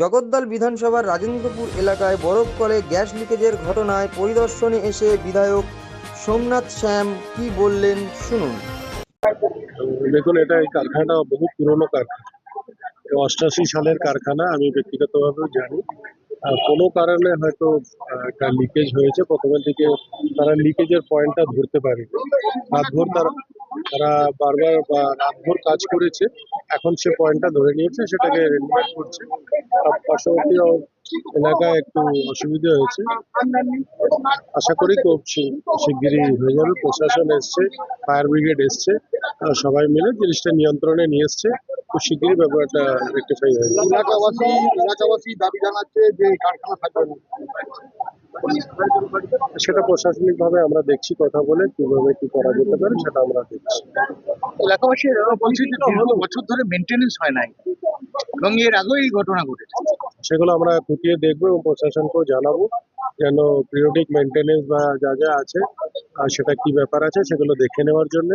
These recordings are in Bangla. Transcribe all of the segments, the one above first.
জগদ্দল বিধানসভার রাজেন্দ্রপুর এলাকায় বরফ কলে গ্যাস লিকেজের ঘটনায় পরিদর্শনে এসে বিধায়ক সোমনাথ শ্যাম কি বললেন শুনুন। দেখুন, এটা এই কারখানা বহু পুরনো কারখানা। অষ্টাশি সালের কারখানা, আমি ব্যক্তিগতভাবেও জানি। কোনো কারণে হয়তো একটা লিকেজ হয়েছে প্রথমের থেকে তারা লিকেজের পয়েন্টটা ধরতে পারে রাতভর তারা তারা বারবার বা রাতভর কাজ করেছে, এখন সে পয়েন্টটা ধরে নিয়েছে, সেটাকে রেনিমেট করছে। পার্শ্ববর্তী এলাকায় একটু অসুবিধা হয়েছে। আশা করি খুব শিগগিরই হয়ে যাবে। প্রশাসন এসছে ফায়ার ব্রিগেড এসছে সবাই মিলে জিনিসটা নিয়ন্ত্রণে নিয়ে এসছে। খুব শিগগিরই ব্যাপারটা রেক্টিফাই হয়ে যাবে। এলাকাবাসী এলাকাবাসী দাবি জানাচ্ছে যে কারখানা থাকবে না। সেটা প্রশাসনিকভাবে আমরা দেখছি কথা বলে কীভাবে কি করা যেতে পারে সেটা আমরা দেখছি। এলাকাবাসী বলছে যে বছর ধরে মেনটেনেন্স হয় নাই। এবং এর আগেও এই ঘটনা ঘটেছে। সেগুলো আমরা খুঁটিয়ে দেখব এবং প্রশাসনকেও জানাব যেন পিরিয়ডিক মেনটেনেন্স বা যা যা আছে আর সেটা কি ব্যাপার আছে সেগুলো দেখে নেওয়ার জন্য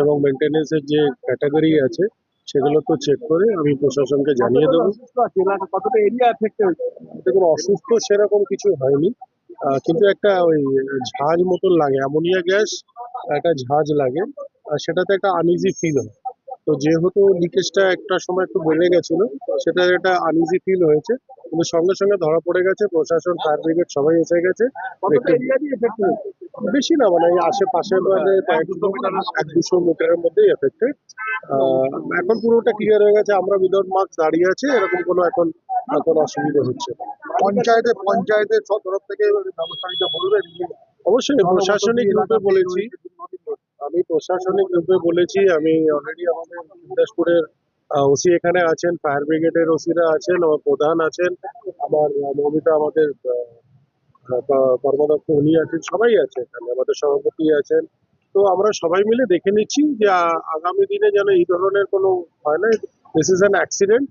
এবং মেনটেনেন্সের যে ক্যাটাগরি আছে সেগুলো তো চেক করে আমি প্রশাসনকে জানিয়ে দেবো। কতটা এরিয়া এফেক্ট হয়েছে? দেখুন অসুস্থ সেরকম কিছু হয়নি আহ, কিন্তু একটা ওই ঝাঁজ মতন লাগে অ্যামোনিয়া গ্যাস একটা ঝাঁজ লাগে আর সেটাতে একটা আনইজি ফিল হয়। তো যেহেতু লিকেজটা একটা সময় একটু বেড়ে গেছিল সেটা একটা আনইজি ফিল হয়েছে। কিন্তু সঙ্গে সঙ্গে ধরা পড়ে গেছে প্রশাসন ফায়ার ব্রিগেড সবাই এসে গেছে। বেশি না মানে আশেপাশে এক দুশো মিটারের মধ্যেই এফেক্টেড এখন পুরোটা ক্লিয়ার হয়ে গেছে আমরা উইদাউট মার্কস দাঁড়িয়ে আছি এরকম কোনো এখন এখন অসুবিধা হচ্ছে না। পঞ্চায়েতে পঞ্চায়েতের সব তরফ থেকে ব্যবস্থা নিতে বলবেন? অবশ্যই প্রশাসনিক রূপে বলেছি। আমি প্রশাসনিক রূপে বলেছি, আমি অলরেডি আমাদের ইন্দাসপুরের ওসি এখানে আছেন ফায়ার ব্রিগেডের ওসিরা আছেন, আমার প্রধান আছেন, আমার মৌমিতা আমাদের কর্মদক্ষ উনি আছেন, সবাই আছে এখানে আমাদের সভাপতি আছেন। তো আমরা সবাই মিলে দেখে নিচ্ছি যে আগামী দিনে যেন এই ধরনের কোনো হয় না দিস ইজ অ্যান অ্যাক্সিডেন্ট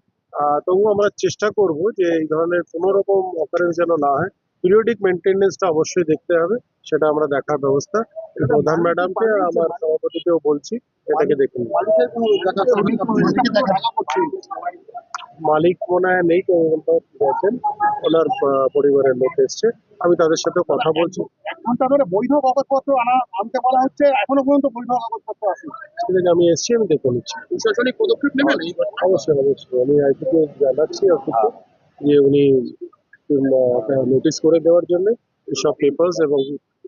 তবু আমরা চেষ্টা করব যে এই ধরনের কোনো রকম অকারেন্স যেন না হয়। পিরিয়ডিক মেনটেনেন্সটা অবশ্যই দেখতে হবে সেটা আমরা দেখার ব্যবস্থা। প্রধান ম্যাডামকে আর আমার সভাপতিকেও বলছি এটাকে দেখে মালিক মনে হয় নেই গেছেন ওনার পরিবারের লোক এসছে আমি তাদের সাথে কথা বলছি। এখন তারপরে বৈধ কাগজপত্র আনা আনতে বলা হচ্ছে এখনও পর্যন্ত বৈধ কাগজপত্র আছে। ঠিক আছে আমি এসছি আমি দেখে নিচ্ছি। প্রশাসনিক পদক্ষেপ নেবেন? অবশ্যই অবশ্যই। আমি আইটিকে জানাচ্ছি যে উনি নোটিশ করে দেওয়ার জন্য সব পেপার্স এবং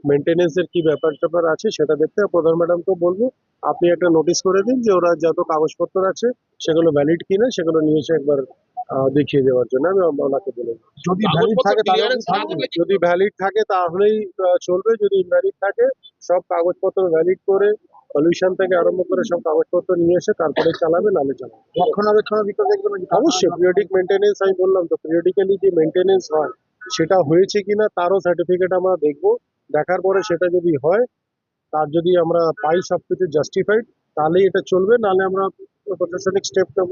মেনটেনেন্সের কি ব্যাপার ট্যাপার আছে সেটা দেখতে প্রধান ম্যাডামকে বলব। আপনি একটা নোটিশ করে দিন যে ওরা যত কাগজপত্র আছে সেগুলো ভ্যালিড কিনা সেগুলো নিয়ে এসে একবার আহ, দেখিয়ে দেওয়ার জন্য আমি ওনাকে বলে যদি ভ্যালিড থাকে তাহলে যদি ভ্যালিড থাকে তাহলেই আহ, চলবে। যদি ইনভ্যালিড থাকে সব কাগজপত্র ভ্যালিড করে পলিউশন থেকে আরম্ভ করে সব কাগজপত্র নিয়ে এসে তারপরে চালাবে নালে চালাবে। রক্ষণাবেক্ষণের ভিতরে দেখবেন অবশ্যই পিরিয়ডিক মেনটেনেন্স আমি বললাম তো পিরিয়ডিক্যালি যে মেনটেনেন্স হয় সেটা হয়েছে কিনা তারও সার্টিফিকেট আমরা দেখব। দেখার পরে সেটা যদি হয় তার যদি আমরা পাই সবকিছু জাস্টিফাইড তাহলেই এটা চলবে নাহলে আমরা প্রশাসনিক স্টেপ নেব।